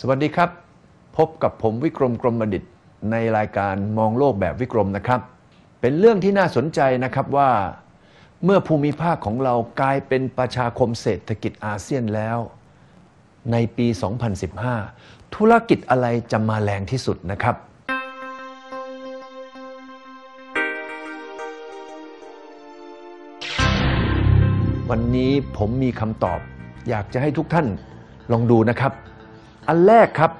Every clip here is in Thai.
สวัสดีครับ พบกับผมวิกรมกรมดิต ในรายการมองโลกแบบวิกรมนะครับ เป็นเรื่องที่น่าสนใจนะครับว่า เมื่อภูมิภาคของเรากลายเป็นประชาคมเศรษฐกิจอาเซียนแล้ว ในปี 2015 ธุรกิจอะไรจะมาแรงที่สุดนะครับวันนี้ผมมีคำตอบ อยากจะให้ทุกท่านลองดูนะครับ อันแรกครับ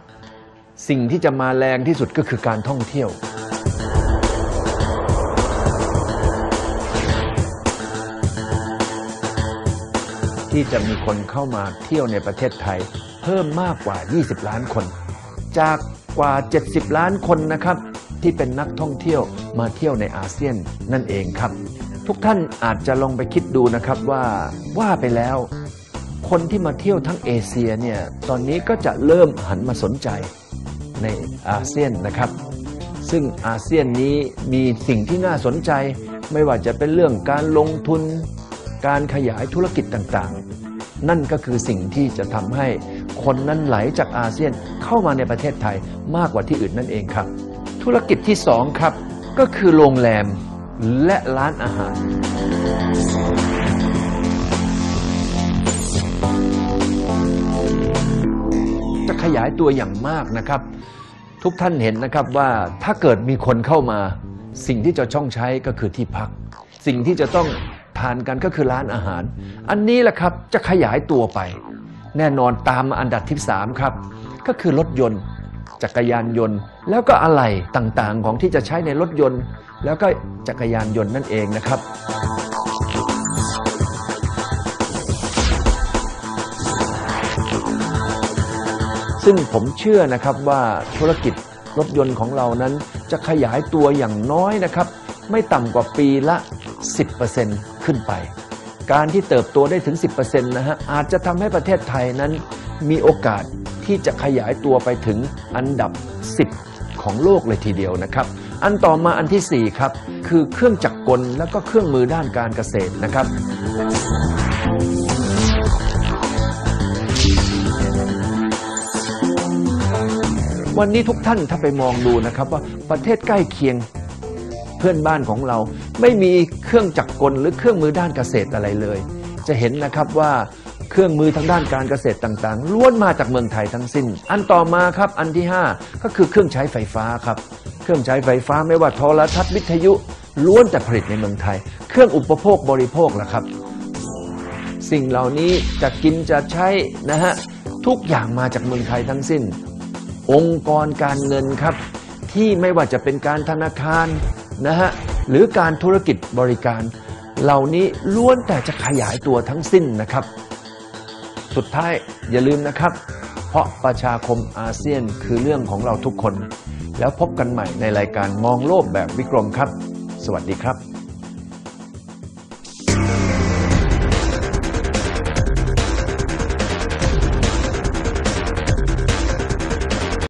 สิ่งที่จะมาแรงที่สุดก็คือการท่องเที่ยว ที่จะมีคนเข้ามาเที่ยวในประเทศไทย เพิ่มมากกว่า 20 ล้านคน จากกว่า 70 ล้านคนนะครับ ที่เป็นนักท่องเที่ยวมาเที่ยวในอาเซียนนั่นเองครับ ทุกท่านอาจจะลองไปคิดดูนะครับว่าว่าไปแล้วคนที่มาเที่ยวทั้งเอเชียเนี่ย ตอนนี้ก็จะเริ่มหันมาสนใจ ในอาเซียนนะครับ ซึ่งอาเซียนนี้มีสิ่งที่น่าสนใจ ไม่ว่าจะเป็นเรื่องการลงทุน การขยายธุรกิจต่างๆ นั่นก็คือสิ่งที่จะทำให้คนนั้นไหลจากอาเซียนเข้ามาในประเทศไทยมากกว่าที่อื่นนั่นเองครับ ธุรกิจที่สองครับก็คือโรงแรมและร้านอาหารายตัวอย่างมากนะครับ ทุกท่านเห็นนะครับว่าถ้าเกิดมีคนเข้ามา สิ่งที่จะช่องใช้ก็คือที่พัก สิ่งที่จะต้องทานกันก็คือร้านอาหาร อันนี้แหละครับจะขยายตัวไป แน่นอนตามอันดับที่3ครับ ก็คือรถยนต์ จักรยานยนต์ แล้วก็อะไหล่ต่างๆของที่จะใช้ในรถยนต์ แล้วก็จักรยานยนต์นั่นเองนะครับ ซึ่งผมเชื่อนะครับว่าธุรกิจรถยนต์ของเรานั้นจะขยายตัวอย่างน้อยนะครับ ไม่ต่ำกว่าปีละ 10%ขึ้นไป การที่เติบโตได้ถึง 10%นะฮะอาจจะทำให้ประเทศไทยนั้น มีโอกาสที่จะขยายตัวไปถึงอันดับ 10 ของโลกเลยทีเดียวนะครับ อันต่อมาอันที่ 4 ครับ คือเครื่องจักรกลและก็เครื่องมือด้านการเกษตรนะครับ วันนี้ทุกท่านถ้าไปมองดูนะครับว่าประเทศใกล้เคียงเพื่อนบ้านของเรา ไม่มีเครื่องจักรกลหรือเครื่องมือด้านเกษตรอะไรเลย จะเห็นนะครับว่าเครื่องมือทางด้านการเกษตรต่างๆล้วนมาจากเมืองไทยทั้งสิ้น อันต่อมาครับอันที่ 5 ก็คือเครื่องใช้ไฟฟ้าครับ เครื่องใช้ไฟฟ้าไม่ว่าโทรทัศน์วิทยุล้วนแต่ผลิตในเมืองไทย เครื่องอุปโภคบริโภคล่ะครับ สิ่งเหล่านี้จะกินจะใช้นะฮะทุกอย่างมาจากเมืองไทยทั้งสิ้น องค์กรการเงินครับ ที่ไม่ว่าจะเป็นการธนาคารนะฮะหรือการธุรกิจบริการ เหล่านี้ล้วนแต่จะขยายตัวทั้งสิ้นนะครับ สุดท้ายอย่าลืมนะครับ เพราะประชาคมอาเซียนคือเรื่องของเราทุกคน แล้วพบกันใหม่ในรายการมองโลกแบบวิกรมครับ สวัสดีครับ